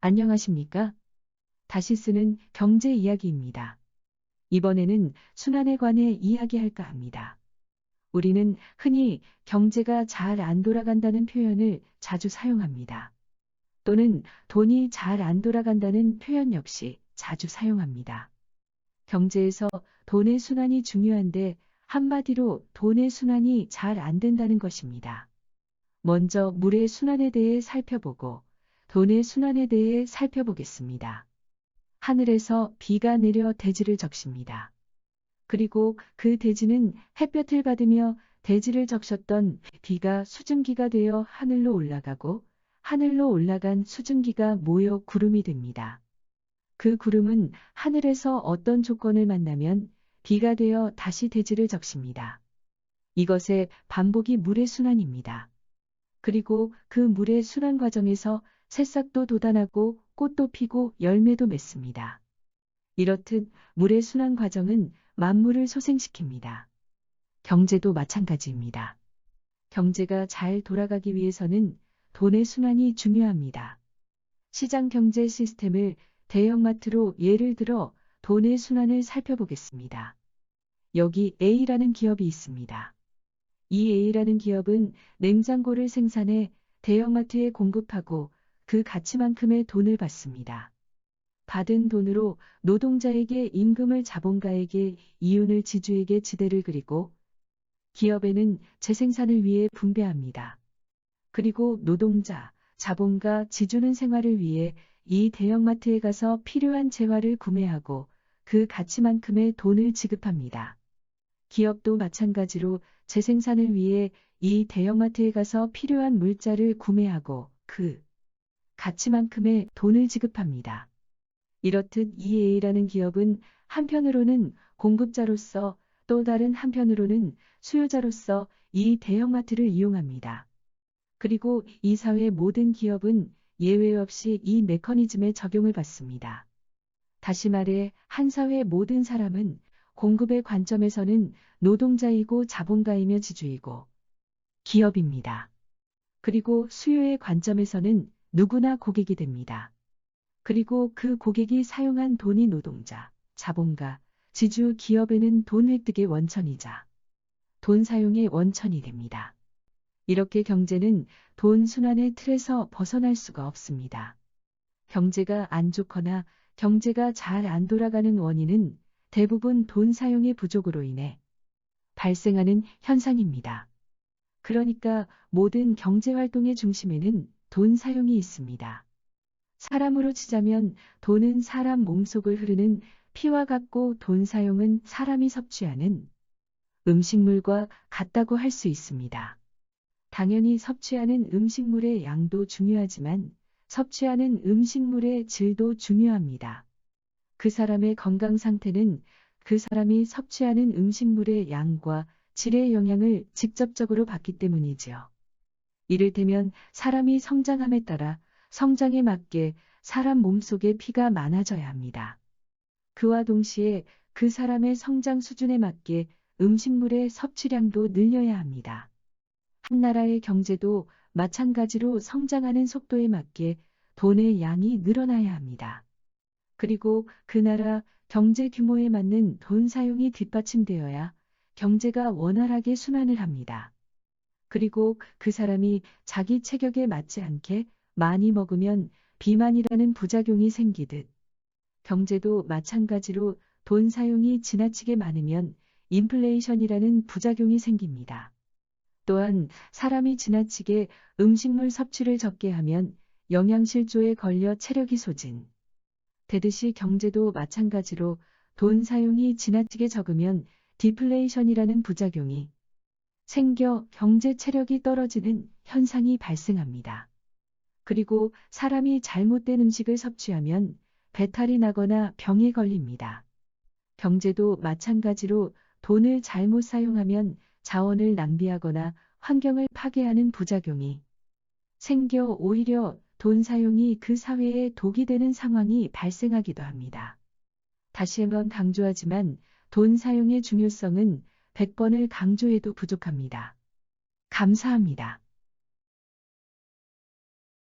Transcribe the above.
안녕하십니까? 다시 쓰는 경제 이야기입니다. 이번에는 순환에 관해 이야기할까 합니다. 우리는 흔히 경제가 잘 안 돌아간다는 표현을 자주 사용합니다. 또는 돈이 잘 안 돌아간다는 표현 역시 자주 사용합니다. 경제에서 돈의 순환이 중요한데 한마디로 돈의 순환이 잘 안 된다는 것입니다. 먼저 물의 순환에 대해 살펴보고 돈의 순환에 대해 살펴보겠습니다. 하늘에서 비가 내려 대지를 적십니다. 그리고 그 대지는 햇볕을 받으며 대지를 적셨던 비가 수증기가 되어 하늘로 올라가고 하늘로 올라간 수증기가 모여 구름이 됩니다. 그 구름은 하늘에서 어떤 조건을 만나면 비가 되어 다시 대지를 적십니다. 이것의 반복이 물의 순환입니다. 그리고 그 물의 순환 과정에서 새싹도 돋아나고 꽃도 피고 열매도 맺습니다. 이렇듯 물의 순환 과정은 만물을 소생시킵니다. 경제도 마찬가지입니다. 경제가 잘 돌아가기 위해서는 돈의 순환이 중요합니다. 시장 경제 시스템을 대형마트로 예를 들어 돈의 순환을 살펴보겠습니다. 여기 A라는 기업이 있습니다. 이 A라는 기업은 냉장고를 생산해 대형마트에 공급하고 그 가치만큼의 돈을 받습니다. 받은 돈으로 노동자에게 임금을 자본가에게 이윤을 지주에게 지대를 그리고 기업에는 재생산을 위해 분배합니다. 그리고 노동자, 자본가, 지주는 생활을 위해 이 대형마트에 가서 필요한 재화를 구매하고 그 가치만큼의 돈을 지급합니다. 기업도 마찬가지로 재생산을 위해 이 대형마트에 가서 필요한 물자를 구매하고 그 가치만큼의 돈을 지급합니다. 이렇듯 이 A라는 기업은 한편으로는 공급자로서 또 다른 한편으로는 수요자로서 이 대형마트를 이용합니다. 그리고 이 사회 모든 기업은 예외 없이 이 메커니즘의 적용을 받습니다. 다시 말해 한 사회 모든 사람은 공급의 관점에서는 노동자이고 자본가이며 지주이고 기업입니다. 그리고 수요의 관점에서는 누구나 고객이 됩니다. 그리고 그 고객이 사용한 돈이 노동자, 자본가, 지주 기업에는 돈 획득의 원천이자 돈 사용의 원천이 됩니다. 이렇게 경제는 돈 순환의 틀에서 벗어날 수가 없습니다. 경제가 안 좋거나 경제가 잘 안 돌아가는 원인은 대부분 돈 사용의 부족으로 인해 발생하는 현상입니다. 그러니까 모든 경제 활동의 중심에는 돈 사용이 있습니다. 사람으로 치자면 돈은 사람 몸속을 흐르는 피와 같고 돈 사용은 사람이 섭취하는 음식물과 같다고 할 수 있습니다. 당연히 섭취하는 음식물의 양도 중요하지만 섭취하는 음식물의 질도 중요합니다. 그 사람의 건강 상태는 그 사람이 섭취하는 음식물의 양과 질의 영향을 직접적으로 받기 때문이지요. 이를테면 사람이 성장함에 따라 성장에 맞게 사람 몸속에 피가 많아져야 합니다. 그와 동시에 그 사람의 성장 수준에 맞게 음식물의 섭취량도 늘려야 합니다. 한 나라의 경제도 마찬가지로 성장하는 속도에 맞게 돈의 양이 늘어나야 합니다. 그리고 그 나라 경제 규모에 맞는 돈 사용이 뒷받침되어야 경제가 원활하게 순환을 합니다. 그리고 그 사람이 자기 체격에 맞지 않게 많이 먹으면 비만이라는 부작용이 생기듯 경제도 마찬가지로 돈 사용이 지나치게 많으면 인플레이션이라는 부작용이 생깁니다. 또한 사람이 지나치게 음식물 섭취를 적게 하면 영양실조에 걸려 체력이 소진. 되듯이 경제도 마찬가지로 돈 사용이 지나치게 적으면 디플레이션이라는 부작용이 생겨 경제 체력이 떨어지는 현상이 발생합니다. 그리고 사람이 잘못된 음식을 섭취하면 배탈이 나거나 병에 걸립니다. 경제도 마찬가지로 돈을 잘못 사용하면 자원을 낭비하거나 환경을 파괴하는 부작용이 생겨 오히려 돈 사용이 그 사회에 독이 되는 상황이 발생하기도 합니다. 다시 한번 강조하지만 돈 사용의 중요성은 100번을 강조해도 부족합니다. 감사합니다.